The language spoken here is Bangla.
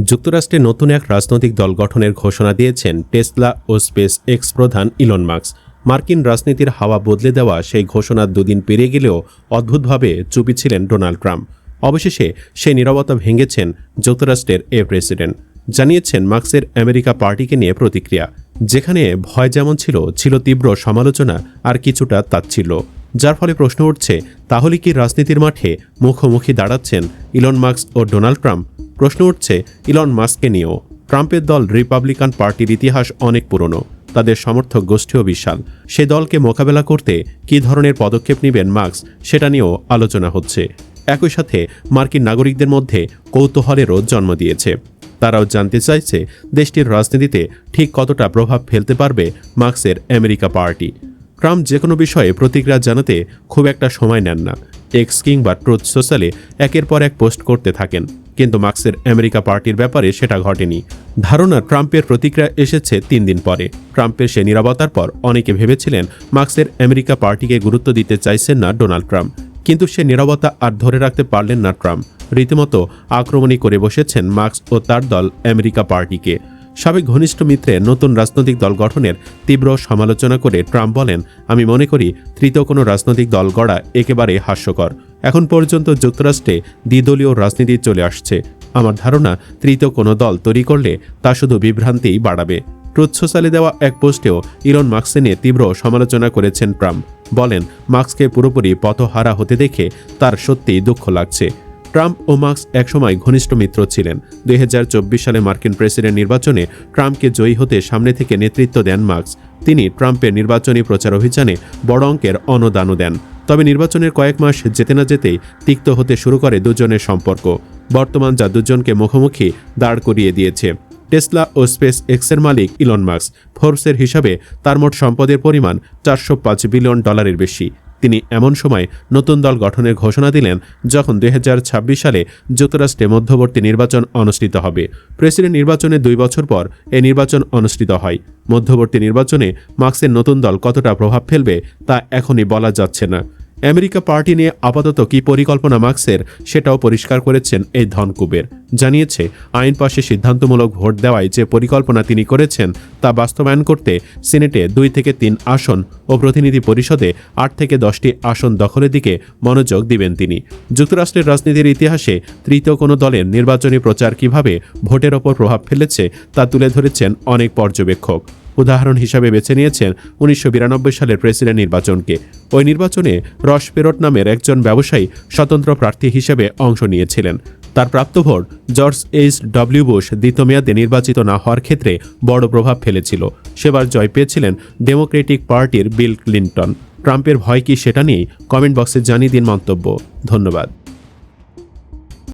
যুক্তরাষ্ট্রে নতুন এক রাজনৈতিক দল গঠনের ঘোষণা দিয়েছেন টেসলা ও স্পেস এক্স প্রধান ইলন মার্কস মার্কিন রাজনীতির হাওয়া বদলে দেওয়া সেই ঘোষণার দুদিন পেরিয়ে গেলেও অদ্ভুতভাবে চুপি ছিলেন ডোনাল্ড ট্রাম্প। অবশেষে সেই নীরবতা ভেঙেছেন যুক্তরাষ্ট্রের এ প্রেসিডেন্ট। জানিয়েছেন মার্কসের আমেরিকা পার্টিকে নিয়ে প্রতিক্রিয়া। যেখানে ভয় যেমন ছিল ছিল তীব্র সমালোচনা আর কিছুটা তাচ্ছিল্য। যার ফলে প্রশ্ন উঠছে, তাহলে কি রাজনীতির মাঠে মুখোমুখি দাঁড়াচ্ছেন ইলন মার্কস ও ডোনাল্ড ট্রাম্প? প্রশ্ন উঠছে, ইলন মাস্ককে নিয়েও। ট্রাম্পের দল রিপাবলিকান পার্টির ইতিহাস অনেক পুরনো। তাদের সমর্থক গোষ্ঠীও বিশাল। সে দলকে মোকাবেলা করতে কী ধরনের পদক্ষেপ নেবেন মার্কস সেটা নিয়েও আলোচনা হচ্ছে। একই সাথে মার্কিন নাগরিকদের মধ্যে কৌতূহলেরও জন্ম দিয়েছে। তারাও জানতে চাইছে, দেশটির রাজনীতিতে ঠিক কতটা প্রভাব ফেলতে পারবে মার্কসের আমেরিকা পার্টি। ট্রাম্প যে কোনো বিষয়ে প্রতিক্রিয়া জানাতে খুব একটা সময় নেন না। এক্স কিংবা ট্রুথ সোশ্যালে একের পর এক পোস্ট করতে থাকেন। কিন্তু মার্ক্সের আমেরিকা পার্টির ব্যাপারে সেটা ঘটেনি। ধারণা ট্রাম্পের প্রতিক্রিয়া এসেছে তিন দিন পরে। ট্রাম্পের সে নিরাপত্তার পর অনেকে ভেবেছিলেন মার্ক্সের আমেরিকা পার্টিকে গুরুত্ব দিতে চাইছেন না ডোনাল্ড ট্রাম্প। কিন্তু সে নিরাপত্তা আর ধরে রাখতে পারলেন না ট্রাম্প। রীতিমতো আক্রমণই করে বসেছেন মার্ক্স ও তার দল আমেরিকা পার্টিকে। সাবেক ঘনিষ্ঠ মিত্রে নতুন রাজনৈতিক দল গঠনের তীব্র সমালোচনা করে ট্রাম্প বলেন, আমি মনে করি তৃতীয় কোনো রাজনৈতিক দল গড়া একেবারে হাস্যকর। এখন পর্যন্ত যুক্তরাষ্ট্রে দ্বিদলীয় রাজনীতি চলে আসছে। আমার ধারণা তৃতীয় কোনো দল তৈরি করলে তা শুধু বিভ্রান্তিই বাড়াবে। সোশ্যালে দেওয়া এক পোস্টেও ইলন মার্কসে নিয়ে তীব্র সমালোচনা করেছেন ট্রাম্প। বলেন মার্কসকে পুরোপুরি পথহারা হতে দেখে তার সত্যিই দুঃখ লাগছে। ট্রাম্প ও মার্কস একসময় ঘনিষ্ঠ মিত্র ছিলেন। দুই হাজার চব্বিশ সালে মার্কিন প্রেসিডেন্ট নির্বাচনে ট্রাম্পকে জয়ী হতে সামনে থেকে নেতৃত্ব দেন মার্কস তিনি ট্রাম্পের নির্বাচনী প্রচার অভিযানে বড় অঙ্কের অনুদানও দেন। তবে নির্বাচনের কয়েক মাস যেতে না যেতেই তিক্ত হতে শুরু করে দুজনের সম্পর্ক। বর্তমান যা দুজনকে মুখোমুখি দাঁড় করিয়ে দিয়েছে। টেসলা ও স্পেস এক্সের মালিক ইলন মার্কস ফোর্বসের হিসাবে তার মোট সম্পদের পরিমাণ চারশো পাঁচ বিলিয়ন ডলারের বেশি। তিনি এমন সময় নতুন দল গঠনের ঘোষণা দিলেন, যখন দুই হাজার ছাব্বিশ সালে যুক্তরাষ্ট্রে মধ্যবর্তী নির্বাচন অনুষ্ঠিত হবে। প্রেসিডেন্ট নির্বাচনে দুই বছর পর এ নির্বাচন অনুষ্ঠিত হয়। মধ্যবর্তী নির্বাচনে মার্ক্সের নতুন দল কতটা প্রভাব ফেলবে, তা এখনই বলা যাচ্ছে না। আমেরিকা পার্টি নিয়ে আপাতত কি পরিকল্পনা মার্কসের সেটাও পরিষ্কার করেছেন এই ধনকুবের জানিয়েছে, আইন পাশে সিদ্ধান্তমূলক ভোট দেওয়ায় যে পরিকল্পনা তিনি করেছেন তা বাস্তবায়ন করতে সিনেটে দুই থেকে তিন আসন ও প্রতিনিধি পরিষদে আট থেকে দশটি আসন দখলের দিকে মনোযোগ দিবেন তিনি। যুক্তরাষ্ট্রের রাজনীতির ইতিহাসে তৃতীয় কোনো দলের নির্বাচনী প্রচার কীভাবে ভোটের ওপর প্রভাব ফেলেছে তা তুলে ধরেছেন অনেক পর্যবেক্ষক। উদাহরণ হিসাবে বেছে নিয়েছেন উনিশশো বিরানব্বই সালের প্রেসিডেন্ট নির্বাচনকে। ওই নির্বাচনে রস পেরট নামের একজন ব্যবসায়ী স্বতন্ত্র প্রার্থী হিসেবে অংশ নিয়েছিলেন। তার প্রাপ্ত vote George H W Bush দ্বিতীয় মেয়াদে নির্বাচিত না হওয়ার ক্ষেত্রে বড় প্রভাব ফেলেছিল। সেবার জয় পেয়েছিলেন ডেমোক্রেটিক পার্টির বিল ক্লিন্টন। ট্রাম্পের ভয় কি সেটা নিয়েই কমেন্ট বক্সে জানিয়ে দিন মন্তব্য। ধন্যবাদ।